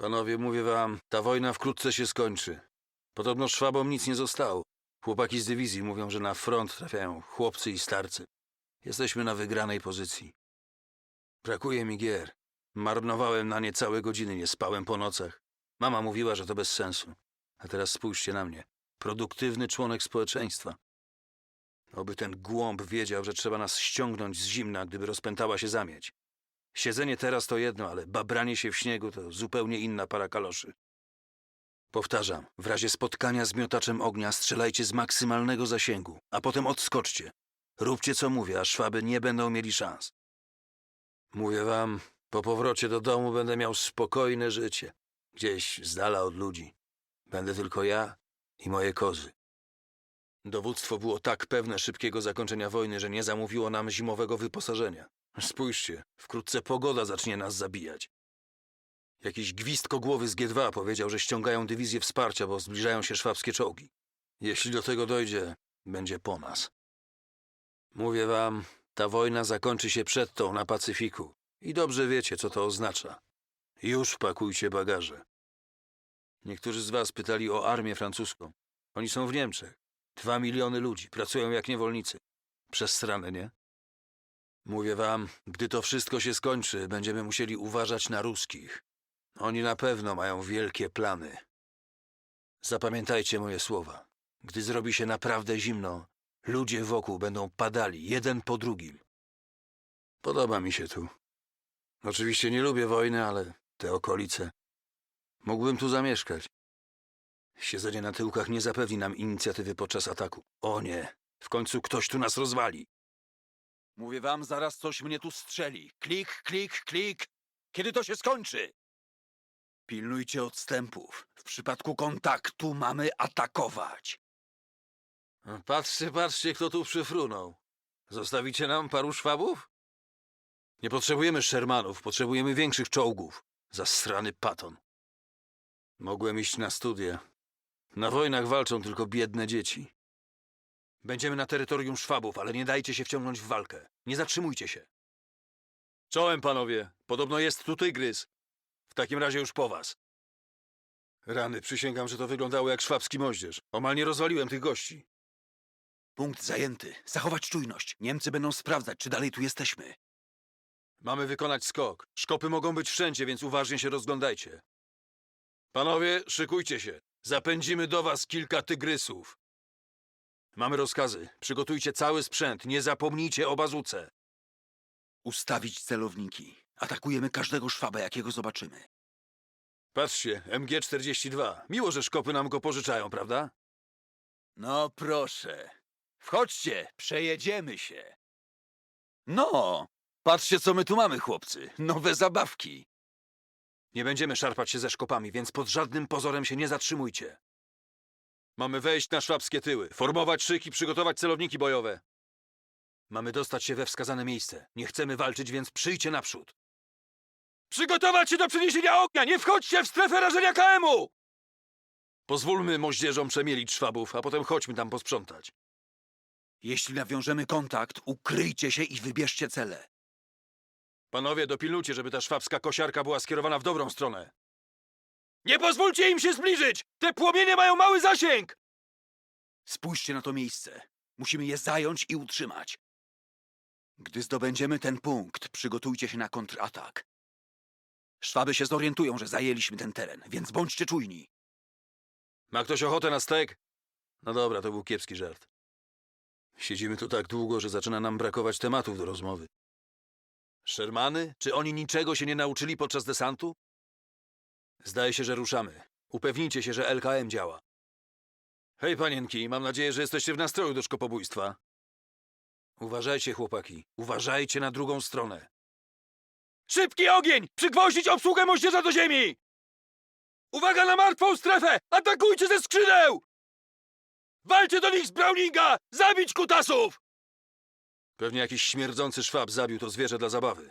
Panowie, mówię wam, ta wojna wkrótce się skończy. Podobno szwabom nic nie zostało. Chłopaki z dywizji mówią, że na front trafiają chłopcy i starcy. Jesteśmy na wygranej pozycji. Brakuje mi gier. Marnowałem na nie całe godziny, nie spałem po nocach. Mama mówiła, że to bez sensu. A teraz spójrzcie na mnie. Produktywny członek społeczeństwa. Oby ten głąb wiedział, że trzeba nas ściągnąć z zimna, gdyby rozpętała się zamieć. Siedzenie teraz to jedno, ale babranie się w śniegu to zupełnie inna para kaloszy. Powtarzam, w razie spotkania z miotaczem ognia strzelajcie z maksymalnego zasięgu, a potem odskoczcie. Róbcie co mówię, a szwaby nie będą mieli szans. Mówię wam, po powrocie do domu będę miał spokojne życie. Gdzieś z dala od ludzi. Będę tylko ja i moje kozy. Dowództwo było tak pewne szybkiego zakończenia wojny, że nie zamówiło nam zimowego wyposażenia. Spójrzcie, wkrótce pogoda zacznie nas zabijać. Jakiś gwizdkogłowy z G2 powiedział, że ściągają dywizję wsparcia, bo zbliżają się szwabskie czołgi. Jeśli do tego dojdzie, będzie po nas. Mówię wam, ta wojna zakończy się przed tą na Pacyfiku. I dobrze wiecie, co to oznacza. Już pakujcie bagaże. Niektórzy z was pytali o armię francuską. Oni są w Niemczech. Dwa miliony ludzi, pracują jak niewolnicy. Przez stronę, nie? Mówię wam, gdy to wszystko się skończy, będziemy musieli uważać na ruskich. Oni na pewno mają wielkie plany. Zapamiętajcie moje słowa. Gdy zrobi się naprawdę zimno, ludzie wokół będą padali, jeden po drugim. Podoba mi się tu. Oczywiście nie lubię wojny, ale te okolice. Mógłbym tu zamieszkać. Siedzenie na tyłkach nie zapewni nam inicjatywy podczas ataku. O nie, w końcu ktoś tu nas rozwali. Mówię wam, zaraz coś mnie tu strzeli. Klik, klik, klik. Kiedy to się skończy? Pilnujcie odstępów. W przypadku kontaktu mamy atakować. Patrzcie, patrzcie, kto tu przyfrunął. Zostawicie nam paru szwabów? Nie potrzebujemy Shermanów, potrzebujemy większych czołgów. Zastrany paton. Mogłem iść na studia. Na wojnach walczą tylko biedne dzieci. Będziemy na terytorium Szwabów, ale nie dajcie się wciągnąć w walkę. Nie zatrzymujcie się. Czołem, panowie. Podobno jest tu tygrys. W takim razie już po was. Rany, przysięgam, że to wyglądało jak szwabski moździerz. Omal nie rozwaliłem tych gości. Punkt zajęty. Zachować czujność. Niemcy będą sprawdzać, czy dalej tu jesteśmy. Mamy wykonać skok. Szkopy mogą być wszędzie, więc uważnie się rozglądajcie. Panowie, szykujcie się. Zapędzimy do was kilka tygrysów. Mamy rozkazy. Przygotujcie cały sprzęt. Nie zapomnijcie o bazuce. Ustawić celowniki. Atakujemy każdego szwaba, jakiego zobaczymy. Patrzcie, MG-42. Miło, że szkopy nam go pożyczają, prawda? No proszę. Wchodźcie, przejedziemy się. No, patrzcie co my tu mamy, chłopcy. Nowe zabawki. Nie będziemy szarpać się ze szkopami, więc pod żadnym pozorem się nie zatrzymujcie. Mamy wejść na szwabskie tyły, formować szyk i przygotować celowniki bojowe. Mamy dostać się we wskazane miejsce. Nie chcemy walczyć, więc przyjdźcie naprzód. Przygotować się do przeniesienia ognia! Nie wchodźcie w strefę rażenia KM-u! Pozwólmy moździerzom przemielić szwabów, a potem chodźmy tam posprzątać. Jeśli nawiążemy kontakt, ukryjcie się i wybierzcie cele. Panowie, dopilnujcie, żeby ta szwabska kosiarka była skierowana w dobrą stronę. Nie pozwólcie im się zbliżyć! Te płomienie mają mały zasięg! Spójrzcie na to miejsce. Musimy je zająć i utrzymać. Gdy zdobędziemy ten punkt, przygotujcie się na kontratak. Szwaby się zorientują, że zajęliśmy ten teren, więc bądźcie czujni. Ma ktoś ochotę na stek? No dobra, to był kiepski żart. Siedzimy tu tak długo, że zaczyna nam brakować tematów do rozmowy. Shermany? Czy oni niczego się nie nauczyli podczas desantu? Zdaje się, że ruszamy. Upewnijcie się, że LKM działa. Hej, panienki, mam nadzieję, że jesteście w nastroju do szkopobójstwa. Uważajcie, chłopaki. Uważajcie na drugą stronę. Szybki ogień! Przygwoździć obsługę moździerza do ziemi! Uwaga na martwą strefę! Atakujcie ze skrzydeł! Walcie do nich z Browninga! Zabić kutasów! Pewnie jakiś śmierdzący szwab zabił to zwierzę dla zabawy.